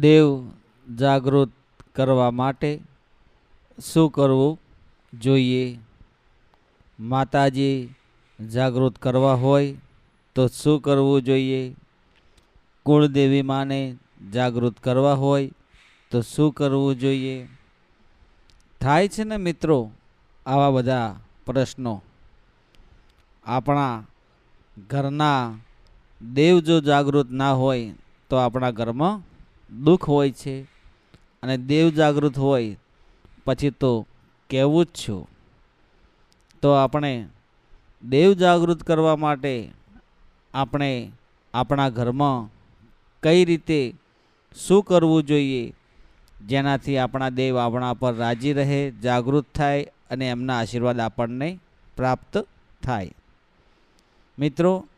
દેવ જાગૃત કરવા માટે શું કરવું જોઈએ? માતાજી જાગૃત કરવા હોય તો શું કરવું જોઈએ? કુળદેવી માને જાગૃત કરવા હોય તો શું કરવું જોઈએ? થાય છે ને મિત્રો આવા બધા પ્રશ્નો? આપણા ઘરના દેવ જો જાગૃત ના હોય તો આપણા ઘરમાં દુઃખ હોય છે અને દેવ જાગૃત હોય, પછી તો કહેવું જ છું. તો આપણે દેવ જાગૃત કરવા માટે આપણે આપણા ઘરમાં કઈ રીતે શું કરવું જોઈએ? જેનાથી આપણા દેવ આપણા પર રાજી રહે, જાગૃત થાય અને એમના આશીર્વાદ આપણને પ્રાપ્ત થાય. મિત્રો,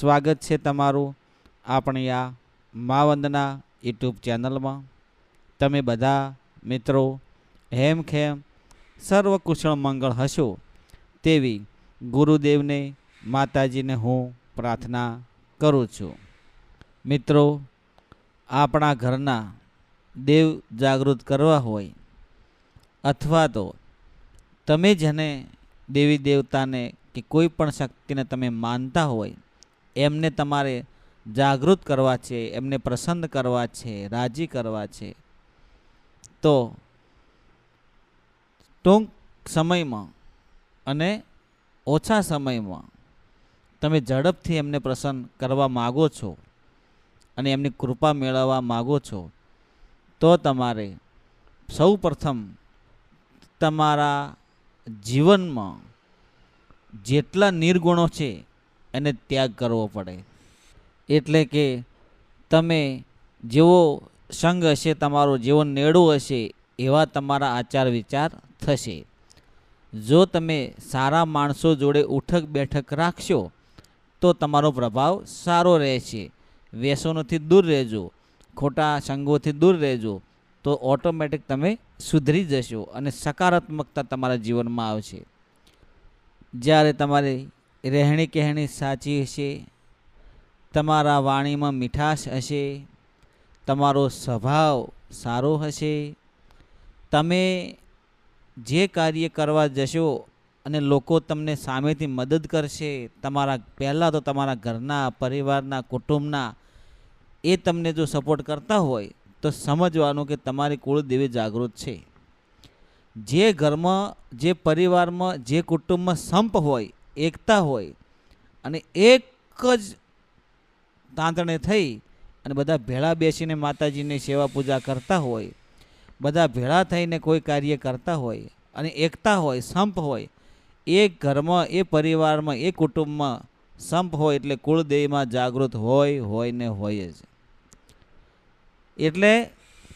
સ્વાગત છે તમારું આપણી આ મા વંદના યુટ્યુબ ચેનલમાં. તમે બધા મિત્રો હેમખેમ સર્વ કુશળ મંગળ હશો તેવી ગુરુદેવને, માતાજીને હું પ્રાર્થના કરું છું. મિત્રો, આપણા ઘરના દેવ જાગૃત કરવા હોય અથવા તો તમે જેને દેવી દેવતાને કે કોઈ પણ શક્તિને તમે માનતા હોય, એમને તમારે જાગૃત કરવા છે, એમને પ્રસન્ન કરવા છે, રાજી કરવા છે. તો ટૂંક સમયમાં અને ઓછા સમયમાં તમે ઝડપથી એમને પ્રસન્ન કરવા માગો છો અને એમની કૃપા મેળવવા માગો છો, તો તમારે સૌ પ્રથમ તમારા જીવનમાં જેટલા નિર્ગુણો છે એને ત્યાગ કરવો પડે. એટલે કે તમે જેવો સંગ હશે, તમારો જેવો નેડો હશે, એવા તમારા આચાર વિચાર થશે. જો તમે સારા માણસો જોડે ઉઠક બેઠક રાખશો, તો તમારો પ્રભાવ સારો રહેશે. વ્યસનોથી દૂર રહેજો, ખોટા સંગોથી દૂર રહેજો, તો ઓટોમેટિક તમે સુધરી જશો અને સકારાત્મકતા તમારા જીવનમાં આવશે. જ્યારે તમારી રહેણી કહેણી સાચી હશે તમારા વાણીમાં મીઠાશ હશે, તમારો સ્વભાવ સારો હશે. તમે જે કાર્ય કરવા જશો અને લોકો તમને સામેથી મદદ કરશે, તમારા પહેલાં તો તમારા ઘરના, પરિવારના, કુટુંબના, એ તમને જો સપોર્ટ કરતા હોય, તો સમજવાનું કે તમારી કુળદેવી જાગૃત છે. જે ઘરમાં, જે પરિવારમાં, જે કુટુંબમાં સંપ હોય, એકતા હોય, અને એક જ તાંતણે થઈ અને બધા ભેળા બેસીને માતાજીની સેવા પૂજા કરતા હોય, બધા ભેળા થઈને કોઈ કાર્ય કરતા હોય અને એકતા હોય, સંપ હોય, એ ઘરમાં, એ પરિવારમાં, એ કુટુંબમાં સંપ હોય એટલે કુળદેવીમાં જાગૃત હોય હોય ને હોય જ. એટલે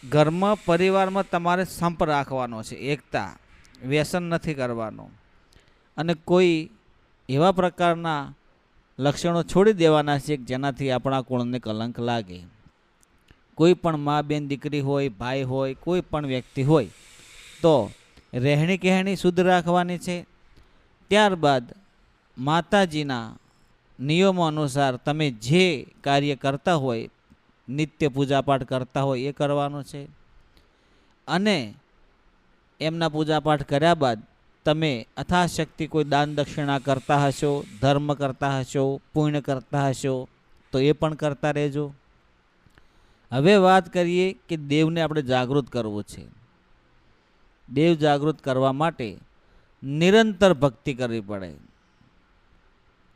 ઘરમાં, પરિવારમાં તમારે સંપ રાખવાનો છે, એકતા, વ્યસન નથી કરવાનું. અને કોઈ એવા પ્રકારના લક્ષણો છોડી દેવાના છે જેનાથી આપણા કુળને કલંક લાગે. કોઈ પણ મા બેન દીકરી હોય, ભાઈ હોય, કોઈ પણ વ્યક્તિ હોય, તો રહેણી કહેણી શુદ્ધ રાખવાની છે. ત્યારબાદ માતાજીના નિયમો અનુસાર તમે જે કાર્ય કરતા હોય, નિત્ય પૂજાપાઠ કરતા હોય, એ કરવાનું છે. અને એમના પૂજાપાઠ કર્યા બાદ તમે અથાશક્તિ કોઈ દાન દક્ષિણા કરતા હશો, ધર્મ કરતા હશો, પુણ્ય કરતા હશો, તો એ પણ કરતા રહેજો. હવે વાત કરીએ કે દેવને આપણે જાગૃત કરવું છે. દેવ જાગૃત કરવા માટે નિરંતર ભક્તિ કરવી પડે.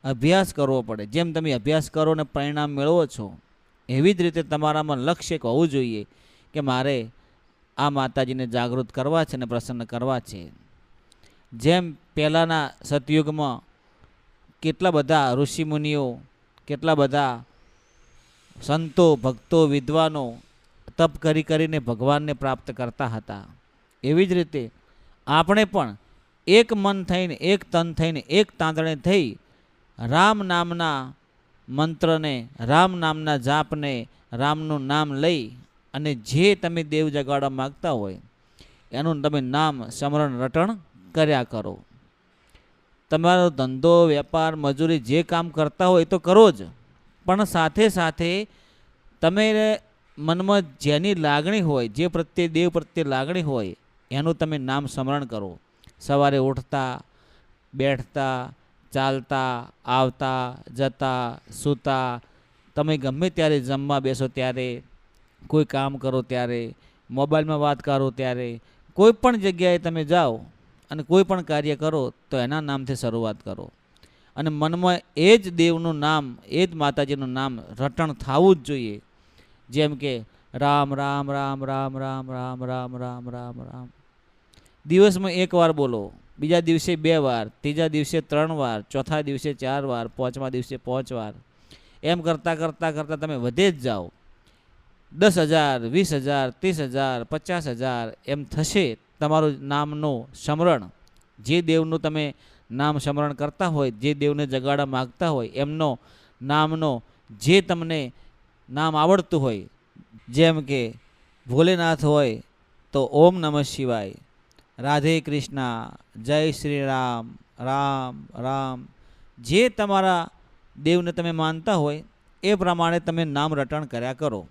અભ્યાસ કરવો પડે. જેમ તમે અભ્યાસ કરો ને પરિણામ મેળવો છો, એવી જ રીતે તમારામાં લક્ષ્ય હોવું જોઈએ કે મારે આ માતાજીને જાગૃત કરવા છે અને પ્રસન્ન કરવા છે. જેમ પહેલાંના સતયુગમાં કેટલા બધા ઋષિમુનિઓ, કેટલા બધા સંતો, ભક્તો, વિદ્વાનો તપ કરી કરીને ભગવાનને પ્રાપ્ત કરતા હતા. એવી જ રીતે આપણે પણ એક મન થઈને, એક તન થઈને, એક તાંદણે થઈ રામ નામના મંત્રને, રામ નામના જાપને, રામનું નામ લઈ અને જે તમે દેવ જગાડવા માગતા હોય, એનું તમે નામ, સ્મરણ, રટણ કર્યા કરો. તમારો ધંધો, વેપાર, મજૂરી જે કામ કરતા હોય એ તો કરો જ. પણ સાથે સાથે તમે મનમાં જેની લાગણી હોય, જે પ્રત્યે દેવ પ્રત્યે લાગણી હોય, એનું તમે નામ સ્મરણ કરો. સવારે ઉઠતા, બેઠતા, ચાલતા, આવતા, જતા, સૂતા, તમે ગમે ત્યારે જમવા બેસો ત્યારે, કોઈ કામ કરો ત્યારે, મોબાઈલમાં વાત કરો ત્યારે, કોઈ પણ જગ્યાએ તમે જાઓ અને કોઈ પણ કાર્ય કરો, તો એના નામથી શરૂઆત કરો. અને મનમાં એ જ દેવનું નામ, એ જ માતાજીનું નામ રટણ થવું જ જોઈએ. જેમ કે રામ રામ રામ રામ રામ રામ રામ રામ રામ રામ. દિવસમાં એક વાર બોલો, બીજા દિવસે બે વાર, ત્રીજા દિવસે ત્રણ વાર, ચોથા દિવસે ચાર વાર, પાંચમા દિવસે પાંચ વાર. એમ કરતાં કરતાં કરતાં તમે વધે જ જાઓ. દસ હજાર, વીસ હજાર, ત્રીસ હજાર, પચાસ હજાર એમ થશે તમારું નામનું સ્મરણ, જે દેવનું તમે નામ સ્મરણ કરતા હોય, જે દેવને જગાડવા માગતા હોય, એમનો નામનો જે તમને નામ આવડતું હોય, જેમ કે ભોલેનાથ હોય, તો ઓમ નમઃ શિવાય. રાધે કૃષ્ણ, જય શ્રી રામ રામ રામ. જે તમારા દેવને તમે માનતા હોય, એ પ્રમાણે તમે નામ રટણ કર્યા કરો.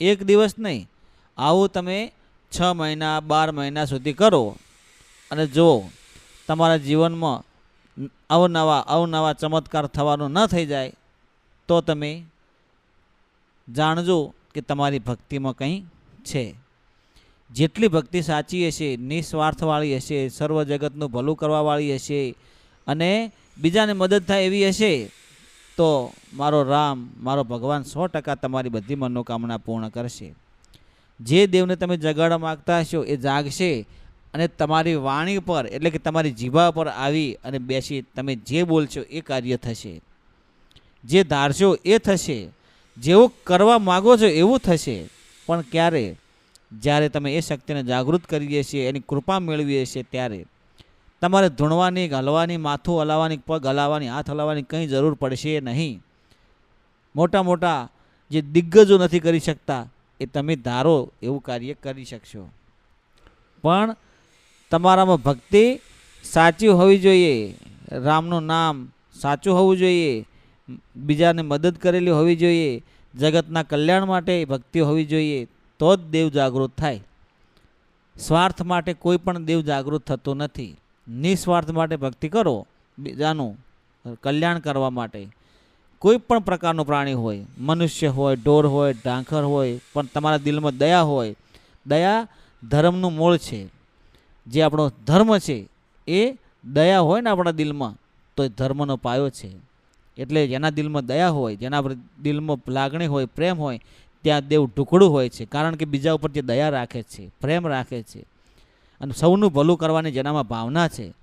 એક દિવસ નહીં, આવું તમે છ મહિના, બાર મહિના સુધી કરો. અને જો તમારા જીવનમાં અવનવા અવનવા ચમત્કાર થવાનો ન થઈ જાય, તો તમે જાણજો કે તમારી ભક્તિમાં કંઈ છે. જેટલી ભક્તિ સાચી હશે, નિસ્વાર્થવાળી હશે, સર્વ જગતનું ભલું કરવાવાળી હશે અને બીજાને મદદ થાય એવી હશે, તો મારો રામ, મારો ભગવાન સો ટકા તમારી બધી મનોકામના પૂર્ણ કરશે. જે દેવને તમે જગાડવા માગતા હશો એ જાગશે અને તમારી વાણી પર, એટલે કે તમારી જીભા પર આવી અને બેસી તમે જે બોલશો એ કાર્ય થશે. જે ધારશો એ થશે. જેવું કરવા માગો છો એવું થશે. પણ ક્યારે? જ્યારે તમે એ શક્તિને જાગૃત કરીએ છીએ એની કૃપા મેળવીએ છીએ ત્યારે. તમારે ધૂણવાની હલવાની માથું હલાવવાની, પગ હલાવવાની, હાથ હલાવવાની કંઈ જરૂર પડશે નહીં. મોટા મોટા જે દિગ્ગજો નથી કરી શકતા એ તમે ધારો એવું કાર્ય કરી શકશો. પણ તમારામાં ભક્તિ સાચી હોવી જોઈએ, રામનું નામ સાચું હોવું જોઈએ, બીજાને મદદ કરેલી હોવી જોઈએ, જગતના કલ્યાણ માટે ભક્તિ હોવી જોઈએ, તો જ દેવ જાગૃત થાય. સ્વાર્થ માટે કોઈ પણ દેવ જાગૃત થતો નથી. નિસ્વાર્થ માટે ભક્તિ કરો, બીજાનું કલ્યાણ કરવા માટે. કોઈ પણ પ્રકારનું પ્રાણી હોય, મનુષ્ય હોય, ઢોર હોય ઢાંખર હોય, પણ તમારા દિલમાં દયા હોય, દયા ધર્મનું મૂળ છે. જે આપણો ધર્મ છે, એ દયા હોય ને આપણા દિલમાં, તો એ ધર્મનો પાયો છે. એટલે જેના દિલમાં દયા હોય, જેના દિલમાં લાગણી હોય, પ્રેમ હોય, ત્યાં દેવ ઢુકડું હોય છે, કારણ કે બીજા ઉપર જે દયા રાખે છે, પ્રેમ રાખે છે. અને સૌનું ભલું કરવાની જેનામાં ભાવના છે,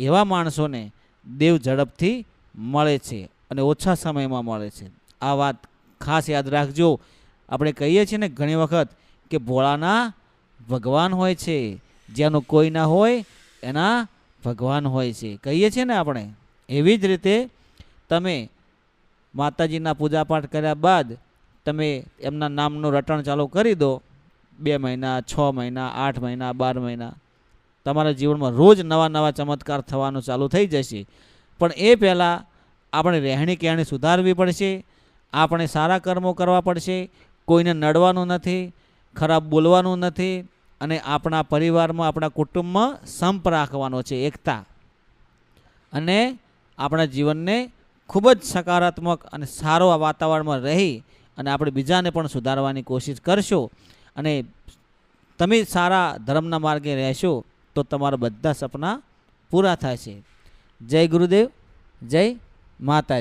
એવા માણસોને દેવ ઝડપથી મળે છે. અને ઓછા સમયમાં મળે છે. આ વાત ખાસ યાદ રાખજો. આપણે કહીએ છીએ ને ઘણી વખત કે ભોળાના ભગવાન હોય છે. જેનું કોઈ ના હોય, એના ભગવાન હોય છે. કહીએ છીએ ને આપણે, એવી જ રીતે તમે માતાજીના પૂજાપાઠ કર્યા બાદ તમે એમના નામનું રટણ ચાલુ કરી દો. બે મહિના, છ મહિના, આઠ મહિના, બાર મહિના. તમારા જીવનમાં રોજ નવા નવા ચમત્કાર થવાનું ચાલુ થઈ જશે. પણ એ પહેલાં આપણે રહેણી કહેણી સુધારવી પડશે, આપણે સારા કર્મો કરવા પડશે, કોઈને નડવાનું નથી, ખરાબ બોલવાનું નથી, અને આપણા પરિવારમાં, આપણા કુટુંબમાં સંપ રાખવાનો છે, એકતા. અને આપણા જીવનને ખૂબ જ સકારાત્મક અને સારો આ વાતાવરણમાં રહી અને આપણે બીજાને પણ સુધારવાની કોશિશ કરશો અને તમે સારા ધર્મના માર્ગે રહેશો, તો તમારા બધા સપના પૂરા થશે જય ગુરુદેવ, જય mata.